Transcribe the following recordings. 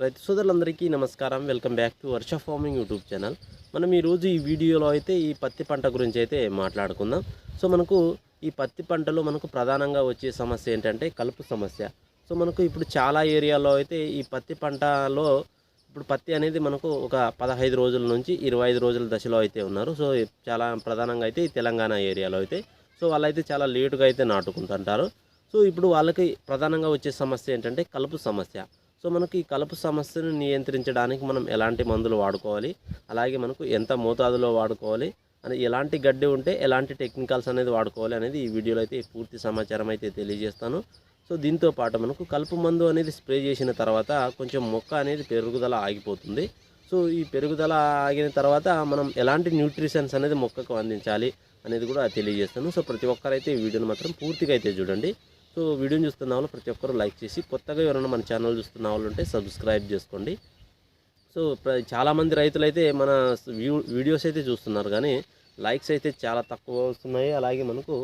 రైతు సోదరులందరికీ నమస్కారం. Welcome back to Varsha farming YouTube channel. మనం ఈరోజు ఈ వీడియోలో అయితే ఈ పత్తి పంట గురించి అయితే మాట్లాడుకుందాం. సో మనకు ఈ పత్తి పంటలో మనకు ప్రధానంగా వచ్చే సమస్య ఏంటంటే కలుపు సమస్య. సో మనకు ఇప్పుడు చాలా ఏరియాలో అయితే ఈ పత్తి పంటలో ఇప్పుడు పత్తి అనేది మనకు ఒక పదహైదు రోజుల నుంచి ఇరవై ఐదు రోజుల దశలో అయితే ఉన్నారు. సో చాలా ప్రధానంగా అయితే ఈ తెలంగాణ ఏరియాలో అయితే. సో వాళ్ళైతే చాలా లేటుగా అయితే నాటుకుంటుంటారు. సో ఇప్పుడు వాళ్ళకి ప్రధానంగా వచ్చే సమస్య ఏంటంటే కలుపు సమస్య. సో మనకి ఈ కలుపు సమస్యను నియంత్రించడానికి మనం ఎలాంటి మందులు వాడుకోవాలి? అలాగే మనకు ఎంత మోతాదులో వాడుకోవాలి? అని ఎలాంటి గడ్డి ఉంటే ఎలాంటి టెక్నికల్స్ అనేది వాడుకోవాలి అనేది ఈ వీడియోలో అయితే పూర్తి సమాచారం అయితే తెలియజేస్తాను. సో దీంతో పాటు మనకు కలుపు మందు అనేది స్ప్రే చేసిన తర్వాత కొంచెం మొక్క అనేది పెరుగుదల ఆగిపోతుంది. సో ఈ పెరుగుదల ఆగిన తర్వాత మనం ఎలాంటి న్యూట్రిషన్స్ అనేది మొక్కకు అందించాలి అనేది కూడా తెలియజేస్తాను. సో ప్రతి ఒక్కరైతే ఈ వీడియోని మాత్రం పూర్తిగా అయితే చూడండి. సో వీడియోని చూస్తున్న వాళ్ళు ప్రతి ఒక్కరు లైక్ చేసి కొత్తగా ఎవరైనా మన ఛానల్ చూస్తున్న వాళ్ళు ఉంటే సబ్స్క్రైబ్ చేసుకోండి. సో ప్ర- చాలామంది రైతులు అయితే మన వీడియోస్ అయితే చూస్తున్నారు కానీ లైక్స్ అయితే చాలా తక్కువ వస్తున్నాయి. అలాగే మనకు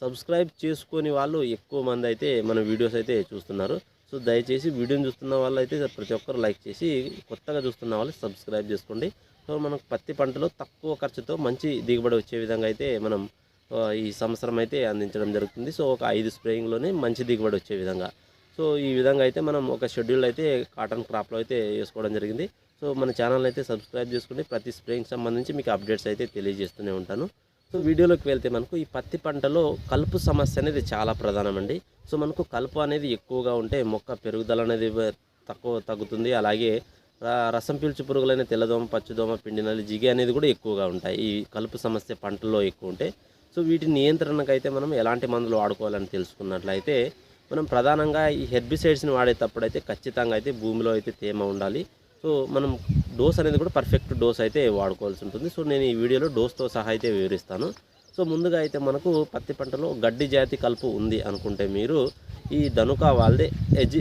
సబ్స్క్రైబ్ చేసుకొని వాళ్ళు ఎక్కువ మంది అయితే మన వీడియోస్ అయితే చూస్తున్నారు. సో దయచేసి వీడియోని చూస్తున్న వాళ్ళు అయితే ప్రతి ఒక్కరు లైక్ చేసి కొత్తగా చూస్తున్న వాళ్ళు సబ్స్క్రైబ్ చేసుకోండి. సో మనకు పత్తి పంటలో తక్కువ ఖర్చుతో మంచి దిగుబడి వచ్చే విధంగా అయితే మనం ఈ సంవత్సరం అయితే అందించడం జరుగుతుంది. సో ఒక ఐదు స్ప్రేయింగ్లోనే మంచి దిగుబడి వచ్చే విధంగా. సో ఈ విధంగా అయితే మనం ఒక షెడ్యూల్ అయితే కాటన్ క్రాప్లో అయితే వేసుకోవడం జరిగింది. సో మన ఛానల్ అయితే సబ్స్క్రైబ్ చేసుకుని ప్రతి స్ప్రేయింగ్ సంబంధించి మీకు అప్డేట్స్ అయితే తెలియజేస్తూనే ఉంటాను. సో వీడియోలోకి వెళ్తే మనకు ఈ పత్తి పంటలో కలుపు సమస్య అనేది చాలా ప్రధానమండి. సో మనకు కలుపు అనేది ఎక్కువగా ఉంటే మొక్క పెరుగుదల అనేది తక్కువ తగ్గుతుంది. అలాగే రసం పీల్చు పురుగులైన తెల్లదోమ పచ్చదోమ పిండినలి జిగి అనేది కూడా ఎక్కువగా ఉంటాయి. ఈ కలుపు సమస్య పంటల్లో ఎక్కువ ఉంటే సో వీటి నియంత్రణకు అయితే మనం ఎలాంటి మందులు వాడుకోవాలని తెలుసుకున్నట్లయితే మనం ప్రధానంగా ఈ హెర్బిసైడ్స్ని వాడేటప్పుడు అయితే ఖచ్చితంగా అయితే భూమిలో అయితే తేమ ఉండాలి. సో మనం డోస్ అనేది కూడా పర్ఫెక్ట్ డోస్ అయితే వాడుకోవాల్సి ఉంటుంది. సో నేను ఈ వీడియోలో డోస్తో సహా అయితే వివరిస్తాను. సో ముందుగా అయితే మనకు పత్తి పంటలో గడ్డి జాతి కలుపు ఉంది అనుకుంటే మీరు ఈ ధనుక వాళ్ళది ఎజి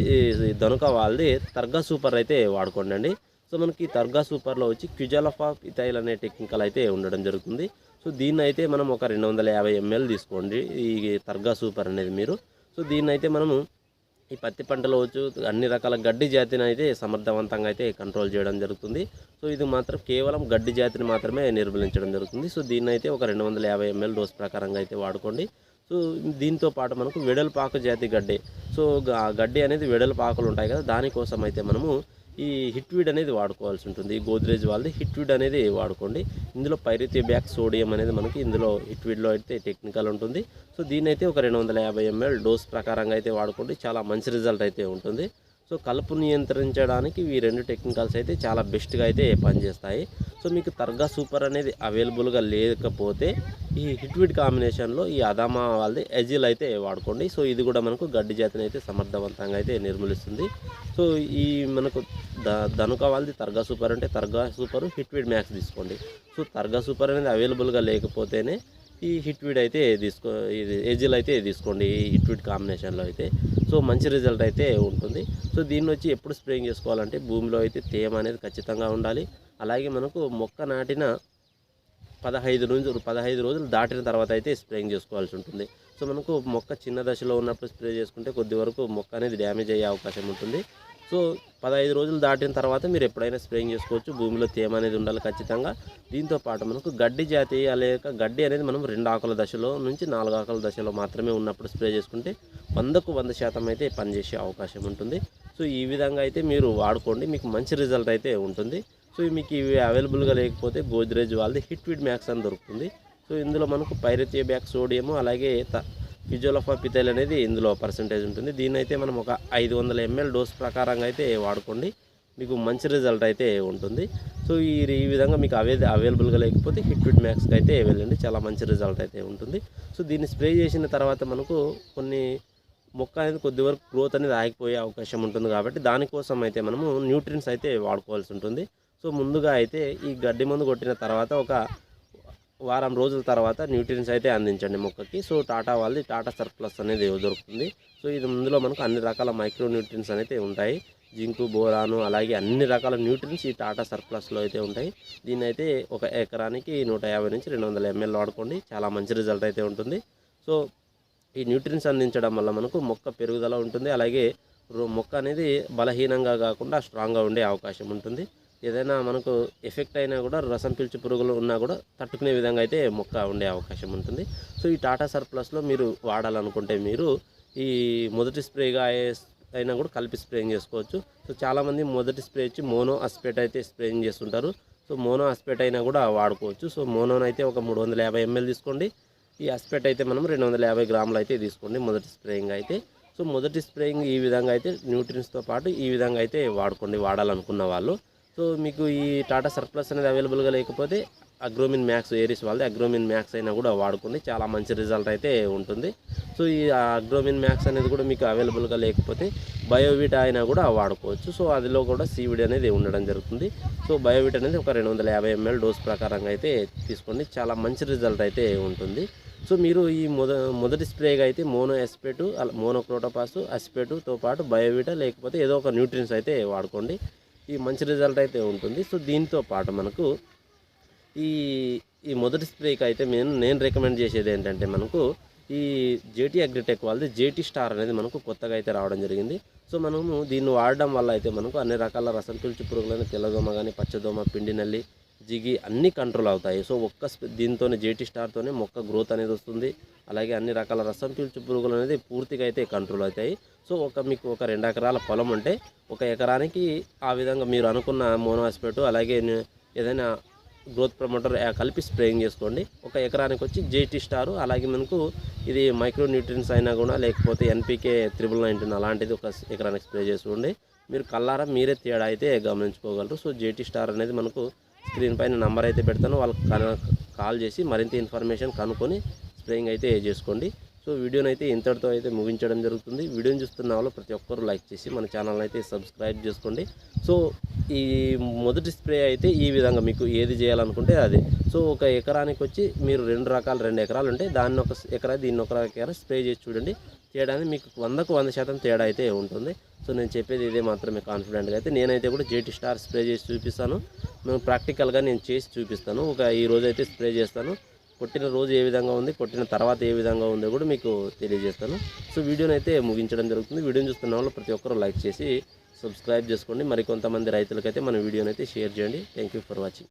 ధనుక వాళ్ళది తర్గా సూపర్ అయితే వాడుకోండి సో మనకి తర్గా సూపర్లో వచ్చి క్యుజలఫా ఇథైల్ అనే టెక్నికల్ అయితే ఉండడం జరుగుతుంది. సో దీన్ని అయితే మనం ఒక రెండు వందల యాభై ఎంఎల్ తీసుకోండి ఈ తర్గా సూపర్ అనేది మీరు. సో దీన్ని అయితే మనము ఈ పత్తి పంటలో వచ్చు అన్ని రకాల గడ్డి జాతిని అయితే సమర్థవంతంగా అయితే కంట్రోల్ చేయడం జరుగుతుంది. సో ఇది మాత్రం కేవలం గడ్డి జాతిని మాత్రమే నిర్మూలించడం జరుగుతుంది. సో దీన్ని అయితే ఒక రెండు వందల యాభై ఎంఎల్ డోస్ ప్రకారంగా అయితే వాడుకోండి. సో దీంతో పాటు మనకు వెడల్పాకు జాతి గడ్డి. సో గడ్డి అనేది వెడల్పాకులు ఉంటాయి కదా దానికోసం అయితే మనము ఈ హిట్వీడ్ అనేది వాడుకోవాల్సి ఉంటుంది. ఈ గోద్రేజ్ వాళ్ళది హిట్వీడ్ అనేది వాడుకోండి. ఇందులో పైరిథిబ్యాక్ సోడియం అనేది మనకి ఇందులో హిట్వీడ్లో అయితే టెక్నికల్ ఉంటుంది. సో దీన్ని అయితే ఒక రెండు వందల యాభై ఎంఎల్ డోస్ ప్రకారంగా అయితే వాడుకోండి. చాలా మంచి రిజల్ట్ అయితే ఉంటుంది. సో కలుపు నియంత్రించడానికి ఈ రెండు టెక్నికల్స్ అయితే చాలా బెస్ట్గా అయితే పనిచేస్తాయి. సో మీకు తర్గా సూపర్ అనేది అవైలబుల్గా లేకపోతే ఈ హిట్విడ్ కాంబినేషన్లో ఈ అదామా వాళ్ళది ఎజిల్ అయితే వాడుకోండి. సో ఇది కూడా మనకు గడ్డి జాతిని అయితే సమర్థవంతంగా అయితే నిర్మూలిస్తుంది. సో ఈ మనకు ద ధనుక వాళ్ళది తర్గా సూపర్ అంటే తర్గా సూపర్ హిట్వీడ్ మ్యాక్స్ తీసుకోండి. సో తర్గా సూపర్ అనేది అవైలబుల్గా లేకపోతేనే ఈ హిట్వీడ్ అయితే తీసుకో ఇది ఏజిల్ అయితే తీసుకోండి ఈ హిట్వీడ్ కాంబినేషన్లో అయితే. సో మంచి రిజల్ట్ అయితే ఉంటుంది. సో దీన్ని వచ్చి ఎప్పుడు స్ప్రేయింగ్ చేసుకోవాలంటే భూమిలో అయితే తేమ అనేది ఖచ్చితంగా ఉండాలి. అలాగే మనకు మొక్క నాటిన పదహైదు రోజులు పదహైదు రోజులు దాటిన తర్వాత అయితే స్ప్రేయింగ్ చేసుకోవాల్సి ఉంటుంది. సో మనకు మొక్క చిన్న దశలో ఉన్నప్పుడు స్ప్రే చేసుకుంటే కొద్ది వరకు మొక్క అనేది డ్యామేజ్ అయ్యే అవకాశం ఉంటుంది. సో పదహైదు రోజులు దాటిన తర్వాత మీరు ఎప్పుడైనా స్ప్రేయింగ్ చేసుకోవచ్చు. భూమిలో తేమ అనేది ఉండాలి ఖచ్చితంగా. దీంతో పాటు మనకు గడ్డి జాతి లేక గడ్డి అనేది మనం రెండు ఆకుల దశలో నుంచి నాలుగు ఆకుల దశలో మాత్రమే ఉన్నప్పుడు స్ప్రే చేసుకుంటే వందకు వంద శాతం అయితే పనిచేసే అవకాశం ఉంటుంది. సో ఈ విధంగా అయితే మీరు వాడుకోండి. మీకు మంచి రిజల్ట్ అయితే ఉంటుంది. సో మీకు ఇవి అవైలబుల్గా లేకపోతే గోద్రేజ్ వాళ్ళది హిట్విడ్ మ్యాక్స్ అని దొరుకుతుంది. సో ఇందులో మనకు పైరథియోబ్యాక్ సోడియము అలాగే త ఫిజియోలఫా పితైల్ అనేది ఇందులో పర్సంటేజ్ ఉంటుంది. దీన్ని అయితే మనం ఒక ఐదు వందల ఎంఎల్ డోస్ ప్రకారంగా అయితే వాడుకోండి. మీకు మంచి రిజల్ట్ అయితే ఉంటుంది. సో ఈ ఈ విధంగా మీకు అవే అవైలబుల్గా లేకపోతే హిట్విట్ మ్యాక్స్కి అయితే వెళ్ళండి. చాలా మంచి రిజల్ట్ అయితే ఉంటుంది. సో దీన్ని స్ప్రే చేసిన తర్వాత మనకు కొన్ని మొక్క అనేది కొద్ది వరకు గ్రోత్ అనేది ఆగిపోయే అవకాశం ఉంటుంది కాబట్టి దానికోసం అయితే మనము న్యూట్రిన్స్ అయితే వాడుకోవాల్సి ఉంటుంది. సో ముందుగా అయితే ఈ గడ్డి మందు కొట్టిన తర్వాత ఒక వారం రోజుల తర్వాత న్యూట్రిన్స్ అయితే అందించండి మొక్కకి. సో టాటా వాళ్ళది టాటా సర్ప్లస్ అనేది దొరుకుతుంది. సో ఇది ముందులో మనకు అన్ని రకాల మైక్రో న్యూట్రిన్స్ అయితే ఉంటాయి. జింకు బోరాను అలాగే అన్ని రకాల న్యూట్రిన్స్ ఈ టాటా సర్ప్లస్లో అయితే ఉంటాయి. దీన్ని అయితే ఒక ఎకరానికి నూట యాభై నుంచి రెండు వందల ఎంఎల్ వాడుకోండి. చాలా మంచి రిజల్ట్ అయితే ఉంటుంది. సో ఈ న్యూట్రిన్స్ అందించడం వల్ల మనకు మొక్క పెరుగుదల ఉంటుంది. అలాగే రో- మొక్క అనేది బలహీనంగా కాకుండా స్ట్రాంగ్గా ఉండే అవకాశం ఉంటుంది. ఏదైనా మనకు ఎఫెక్ట్ అయినా కూడా రసం పీల్చు పురుగులు ఉన్నా కూడా తట్టుకునే విధంగా అయితే మొక్క ఉండే అవకాశం ఉంటుంది. సో ఈ టాటా సర్ప్లస్లో మీరు వాడాలనుకుంటే మీరు ఈ మొదటి స్ప్రేగా అయినా కూడా కలిపి స్ప్రేయింగ్ చేసుకోవచ్చు. సో చాలామంది మొదటి స్ప్రే వచ్చి మోనో అస్పేట్ అయితే స్ప్రేయింగ్ చేస్తుంటారు. సో మోనో అస్పేట్ అయినా కూడా వాడుకోవచ్చు. సో మోనోన్ అయితే ఒక మూడు వందల యాభై ఎంఎల్ తీసుకోండి. ఈ అస్పెట్ అయితే మనం రెండు వందల యాభై గ్రాములు అయితే తీసుకోండి మొదటి స్ప్రేయింగ్ అయితే. సో మొదటి స్ప్రేయింగ్ ఈ విధంగా అయితే న్యూట్రియన్స్తో పాటు ఈ విధంగా అయితే వాడుకోండి వాడాలనుకున్న వాళ్ళు. సో మీకు ఈ టాటా సర్ప్లస్ అనేది అవైలబుల్గా లేకపోతే అగ్రోమిన్ మ్యాక్స్ ఏరిస్ వాళ్ళది. అగ్రోమిన్ మ్యాక్స్ అయినా కూడా వాడుకోండి. చాలా మంచి రిజల్ట్ అయితే ఉంటుంది. సో ఈ అగ్రోమిన్ మ్యాక్స్ అనేది కూడా మీకు అవైలబుల్గా లేకపోతే బయోవిట్ అయినా కూడా వాడుకోవచ్చు. సో అదిలో కూడా సీవిడ్ అనేది ఉండడం జరుగుతుంది. సో బయోవిట్ అనేది ఒక రెండు వందల యాభై ఎంఎల్ డోస్ ప్రకారంగా అయితే తీసుకోండి. చాలా మంచి రిజల్ట్ అయితే ఉంటుంది. సో మీరు ఈ మొద మొదటి స్ప్రేగా అయితే మోనో ఎస్పేటు అలా మోనోక్రోటోపాస్ అస్పేటుతో పాటు బయోవిటా లేకపోతే ఏదో ఒక న్యూట్రియన్స్ అయితే వాడుకోండి. ఈ మంచి రిజల్ట్ అయితే ఉంటుంది. సో దీంతో పాటు మనకు ఈ ఈ మొదటి స్ప్రేకి అయితే నేను నేను రికమెండ్ చేసేది ఏంటంటే మనకు ఈ జేటీ అగ్రిటెక్ వాళ్ళది జేటీ స్టార్ అనేది మనకు కొత్తగా అయితే రావడం జరిగింది. సో మనము దీన్ని వాడడం వల్ల అయితే మనకు అన్ని రకాల రసం పీల్చు పురుగులని తెల్లదోమ కానీ పచ్చదోమ పిండి నల్లి జిగి అన్నీ కంట్రోల్ అవుతాయి. సో ఒక్క దీంతోనే జేటీ స్టార్తోనే మొక్క గ్రోత్ అనేది వస్తుంది. అలాగే అన్ని రకాల రసం పీల్చు పురుగులు అనేది పూర్తిగా అయితే కంట్రోల్ అవుతాయి. సో ఒక మీకు ఒక రెండు ఎకరాల పొలం ఉంటే ఒక ఎకరానికి ఆ విధంగా మీరు అనుకున్న మోనోస్పేటు అలాగే ఏదైనా గ్రోత్ ప్రమోటర్ కలిపి స్ప్రేయింగ్ చేసుకోండి. ఒక ఎకరానికి వచ్చి జేటీ స్టారు అలాగే మనకు ఇది మైక్రో న్యూట్రియన్స్ అయినా కూడా లేకపోతే ఎన్పికే త్రిబుల్ నైన్టీన్ అలాంటిది ఒక ఎకరానికి స్ప్రే చేసుకోండి. మీరు కల్లారా మీరే తేడా అయితే గమనించుకోగలరు. సో జేటీ స్టార్ అనేది మనకు స్క్రీన్ పైన నంబర్ అయితే పెడతాను. వాళ్ళకి కాల్ చేసి మరింత ఇన్ఫర్మేషన్ కనుక్కొని స్ప్రేయింగ్ అయితే చేసుకోండి. సో వీడియోని అయితే ఇంతటితో అయితే ముగించడం జరుగుతుంది. వీడియోని చూస్తున్న వాళ్ళు ప్రతి ఒక్కరు లైక్ చేసి మన ఛానల్ని అయితే సబ్స్క్రైబ్ చేసుకోండి. సో ఈ మొదటి స్ప్రే అయితే ఈ విధంగా మీకు ఏది చేయాలనుకుంటే అది. సో ఒక ఎకరానికి వచ్చి మీరు రెండు రకాలు రెండు ఎకరాలు ఉంటే దాన్ని ఒక ఎకరా దీన్ని ఒక ఎకరా స్ప్రే చేసి చూడండి. చేయడానికి మీకు వందకు వంద శాతం తేడా అయితే ఉంటుంది. సో నేను చెప్పేది ఇదే మాత్రమే కాన్ఫిడెంట్గా అయితే. నేనైతే కూడా జేటీ స్టార్ స్ప్రే చేసి చూపిస్తాను. మేము ప్రాక్టికల్గా నేను చేసి చూపిస్తాను. ఒక ఈ రోజు అయితే స్ప్రే చేస్తాను. కొట్టిన రోజు ఏ విధంగా ఉంది కొట్టిన తర్వాత ఏ విధంగా ఉందో కూడా మీకు తెలియజేస్తాను. సో వీడియోని అయితే ముగించడం జరుగుతుంది. వీడియోని చూస్తున్న వాళ్ళు ప్రతి ఒక్కరూ లైక్ చేసి సబ్స్క్రైబ్ చేసుకోండి. మరి కొంతమంది రైతులకైతే మన వీడియోని అయితే షేర్ చేయండి. Thank you for watching